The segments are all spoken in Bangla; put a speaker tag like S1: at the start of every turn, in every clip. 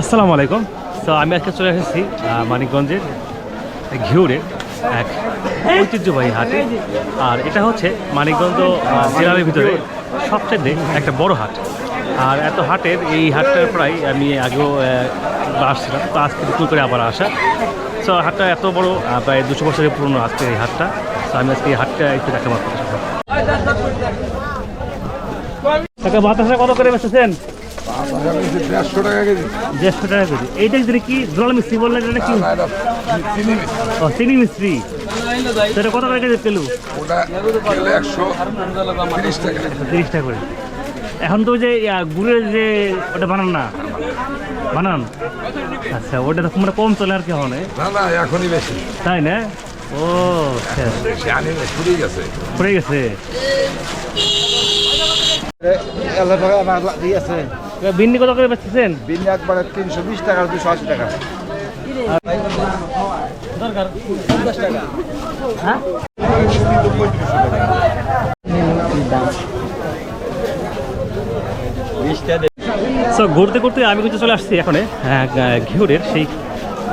S1: আসসালামু আলাইকুম। তো আমি আজকে চলে এসেছি মানিকগঞ্জের ঘিউরে, এক ঐতিহ্যবাহী হাটে। আর এটা হচ্ছে মানিকগঞ্জ জেলার ভিতরে সবচেয়ে একটা বড় হাট। আর এত হাটের এই হাটটার প্রায় আমি আগেও আসছিলাম, তো আজকে নতুন করে আবার আসা। তো হাটটা এত বড় প্রায় দুশো বছরের পুরনো আজকে এই হাটটা। তো আমি আজকে এই হাটটা একটু দেখাবার মাত্র বাতাসা কত করে বেচেছেন?
S2: দেড়শো টাকা কেজি।
S1: দেড়শো টাকা কেজি। এইটা যদি কি জল মিস্ত্রি বললেন এটা কি?
S2: না, এটা চিনি
S1: ও চিনি মিস্ত্রি তো এটা কত করে কেজি তেলু?
S2: ওটা একশো তিরিশ টাকা।
S1: তিরিশ টাকা করে। এখন তো যে গুড়ের যে ওটা বানান না? বানান? আচ্ছা ওটা তো মানে কম চলে আর কি হয়
S2: না না এখনই বেশি।
S1: তাই না? ও আচ্ছা।
S2: গেছে।
S1: পড়ে গেছে।
S3: টাকা আছে।
S1: ভিন্ডি কত করে বেচতেছেন?
S3: বিন একবারে তিনশো বিশ টাকা দুশো আশি টাকা।
S1: সো ঘুরতে ঘুরতে আমি কিন্তু চলে আসছি এখানে ঘিউরের সেই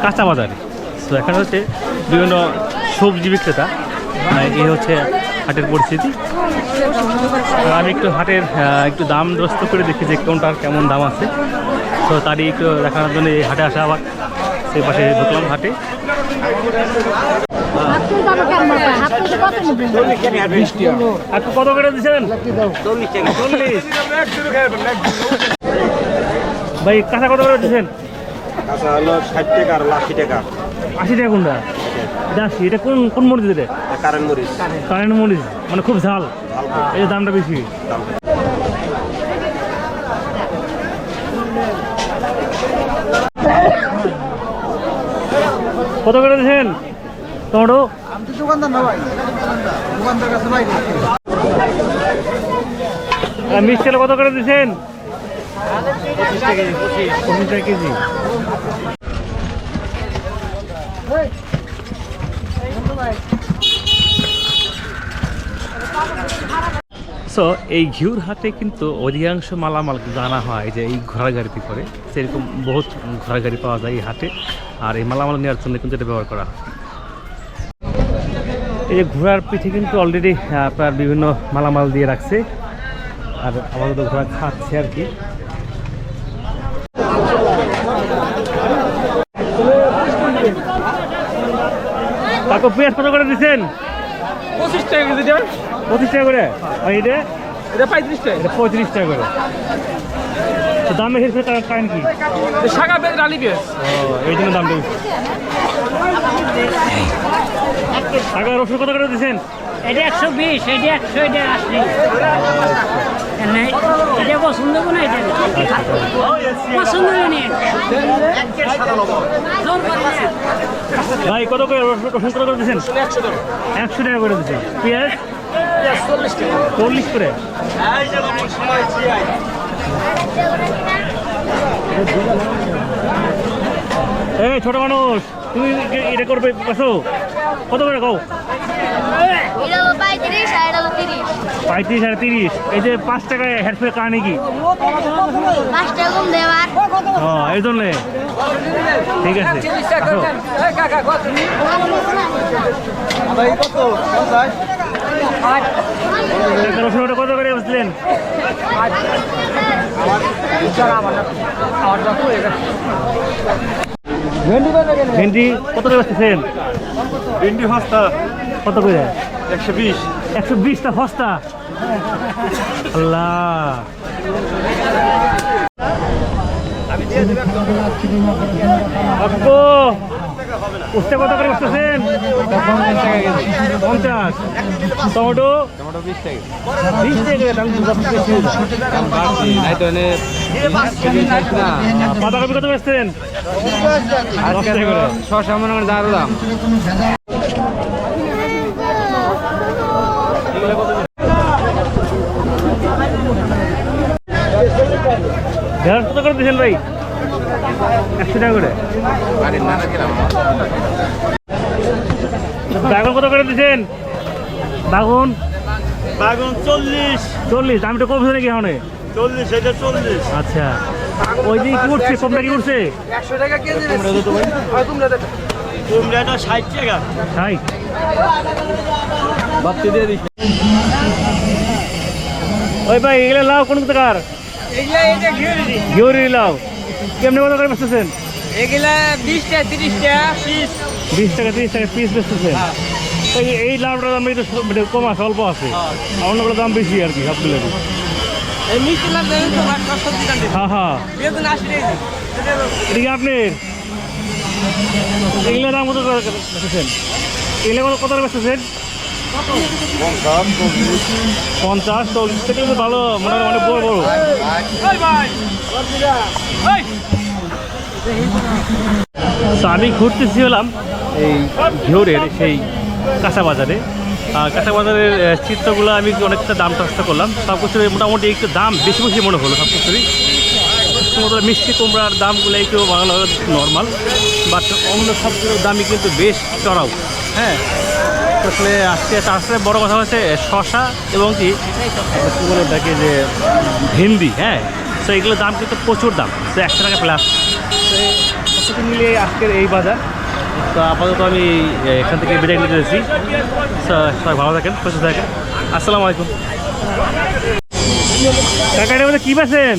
S1: কাঁচা বাজারে। সো এখানে হচ্ছে বিভিন্ন সবজি বিক্রেতা আহ, এই হচ্ছে হাটের পরিস্থিতি। আমি একটু হাটের একটু দাম দ্রস্ত করে দেখি যে কোনটার কেমন দাম আছে। তো তারই একটু দেখানোর জন্য এই হাটে আসা আবার সেই পাশে ঢুকলাম হাটে।
S4: কত
S1: আপনি কত করে দিচ্ছেন ভাই কাঁচা কত করে দিচ্ছেন
S3: আচ্ছা হলো ষাট টাকা আর আশি টাকা।
S1: আশি টাকা কোনটা এটা এটা কোন কোন মরিচ এটা?
S3: কারেন্ট মরিচ।
S1: কারেন্ট মরিচ মানে খুব ঝাল। এই দামটা বেশি। কত করে দিয়েছেন? টমেটো?
S3: আমি তো দোকানদার না ভাই দোকানদার। কাছে ভাই
S1: মিষ্টি কত করে দিয়েছেন? পঁচিশ টাকা কেজি। সো এই ঘিউর হাটে কিন্তু অধিকাংশ মালামাল আনা হয় যে এই ঘোড়া গাড়িতে করে। সেরকম বহুত ঘোড়া গাড়ি পাওয়া যায় এই হাটে, আর এই মালামাল নেওয়ার জন্য কিন্তু এটা ব্যবহার করা হয়। এই যে ঘোড়ার পিঠে কিন্তু অলরেডি আপনার বিভিন্ন মালামাল দিয়ে রাখছে, আর আপাতত ঘোড়া খাচ্ছে আর কি। কাকু পেঁয়াজ কত করে দিচ্ছেন
S5: পঁচিশ টাকা কেজি দেবেন।
S1: পঁচিশ টাকা করে? আর এটা?
S5: এটা পঁয়ত্রিশ টাকা।
S1: এটা পঁয়ত্রিশ টাকা করে। তো দাম কারণ কি?
S5: শাখা পেঁয়াজ রানি পেঁয়াজ।
S1: এই জন্য দামটা টাকা রসুন কত করে দিচ্ছেন
S6: এটা একশো বিশ এটা একশো এটা আশি। এটা পছন্দ না এটা? পছন্দ নেই
S1: ভাই কত করে রসুন কত করে দিচ্ছেন? একশো টাকা করে দিচ্ছেন। পেঁয়াজ? চল্লিশ করে। এই ছোট মানুষ তুমি এটা করবে বসো কত করে কও
S4: পঁয়ত্রিশ আর তিরিশ।
S1: এই যে পাঁচ টাকায় হেডফের কারণে কি?
S4: পাঁচ টাকা কম দেওয়ার
S1: এই জন্যে। ঠিক আছে। আসো। একটা রসুন ওটা কত করে বসলেন? ভেন্ডি কত করে বসতেছেন?
S3: ভেন্ডি হস্তা।
S1: কত করে?
S3: একশো বিশ।
S1: একশো বিশটা ফস্তা আল্লাহ। উস্তে কত করে বসতেছেন পঞ্চাশ। টমেটো? বিশ টাকা বেশি। বাঁধাকপি কত করে
S5: দাম।
S1: ঢেঁড়স কত করে দিয়েছেন ভাই। একশো টাকা করে বাগুন কত করে দিচ্ছেন বাগুন?
S3: বাগুন চল্লিশ।
S1: চল্লিশ আমি তো কম নাকি এখন?
S3: চল্লিশ এটা চল্লিশ।
S1: আচ্ছা। ওই দিকে কি উঠছে? তোমরা কি উঠছে?
S3: একশো টাকা কেজি তোমরা দেখো। তোমরা ষাট টাকা।
S1: তাই
S3: বাড়তি দিয়ে দিস।
S1: ওই ভাই এগুলো লাও কোন
S5: এটা
S1: ঘিউরি। লাও কেমনে কত করে বেচতেছেন?
S5: এগুলা বিশটা তিরিশটা পিস।
S1: বিশ টাকা তিরিশ টাকা পিস বেচতেছেন। এই- এই লাউটার দাম একটু মানে কম আছে অল্প আছে। অন্যগুলোর দাম বেশি আর কি সবগুলো
S5: মিষ্টি লাভ দেবেন তো
S1: হ্যাঁ হ্যাঁ।
S5: বেতন আশি টাকা
S1: এটা কি আপনার? এগুলো দাম কত করে বেচতেছেন? এগুলো কত করে বেচতেছেন? পঞ্চাশ চল্লিশ। থেকে কিন্তু ভালো মনে হয় অনেক বড় বড়। তো আমি ঘুরতেছি হলাম এই ঘিওরের সেই কাঁচা বাজারে। কাঁচা বাজারের চিত্রগুলো আমি অনেকটা দাম টাস্তা করলাম। সব কিছু মোটামুটি একটু দাম বেশি বেশি মনে হলো সব কিছুরই সমুদ্র মিষ্টি কুমড়ার দামগুলো একটু বাংলা নর্মাল বাট অন্য সবগুলোর দামই কিন্তু বেশ চড়াও। হ্যাঁ আসলে আজকে তার সাথে বড় কথা হচ্ছে শশা এবং কি কী বলে ওটাকে যে ভেন্ডি হ্যাঁ? তো এগুলোর দাম কিন্তু প্রচুর দাম। তো একশো টাকা প্লাস তো মিলিয়ে আজকের এই বাজার। তো আপাতত আমি এখান থেকে বিদায় নিতে তো সবাই ভালো থাকেন সুস্থ থাকেন। আসসালামু আলাইকুম। কাকা এটার মধ্যে কী বেছেন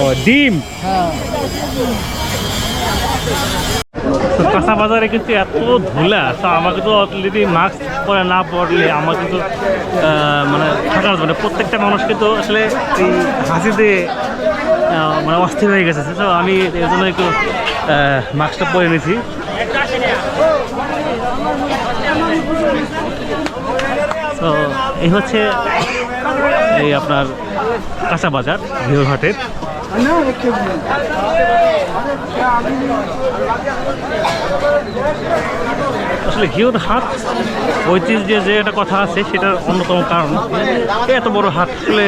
S1: ও ডিম। কাঁচা বাজারে কিন্তু এত ধুলা, তো আমাকে তো অলরেডি মাস্ক পরে না পড়লে আমার কিন্তু মানে থাকা যাবে না। প্রত্যেকটা মানুষ কিন্তু আসলে এই হাসিতে মানে অস্থির হয়ে গেছে। তো আমি এর জন্য একটু মাস্কটা পরে নিয়েছি তো এই হচ্ছে এই আপনার কাঁচা বাজার ঘিওরহাটের আসলে ঘিওর হাট ঐতিহ্যে যে একটা কথা আছে, সেটার অন্যতম কারণ। এত বড় হাট আসলে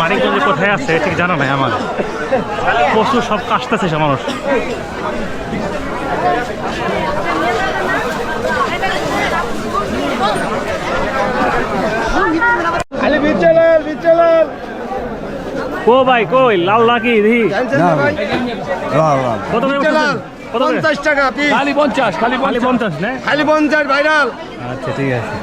S1: মানিকগঞ্জে কোথায় আছে ঠিক জানা নাই আমার। পশু সব কাশতেছে সে মানুষ।
S3: খালি বিচলার বিচলার
S1: ও ভাই কই? লাল নাকি দি কত করে কত
S3: পঞ্চাশ টাকা
S5: খালি পঞ্চাশ খালি
S1: খালি পঞ্চাশ না।
S3: খালি পঞ্চাশ ভাইরাল।
S1: আচ্ছা ঠিক আছে।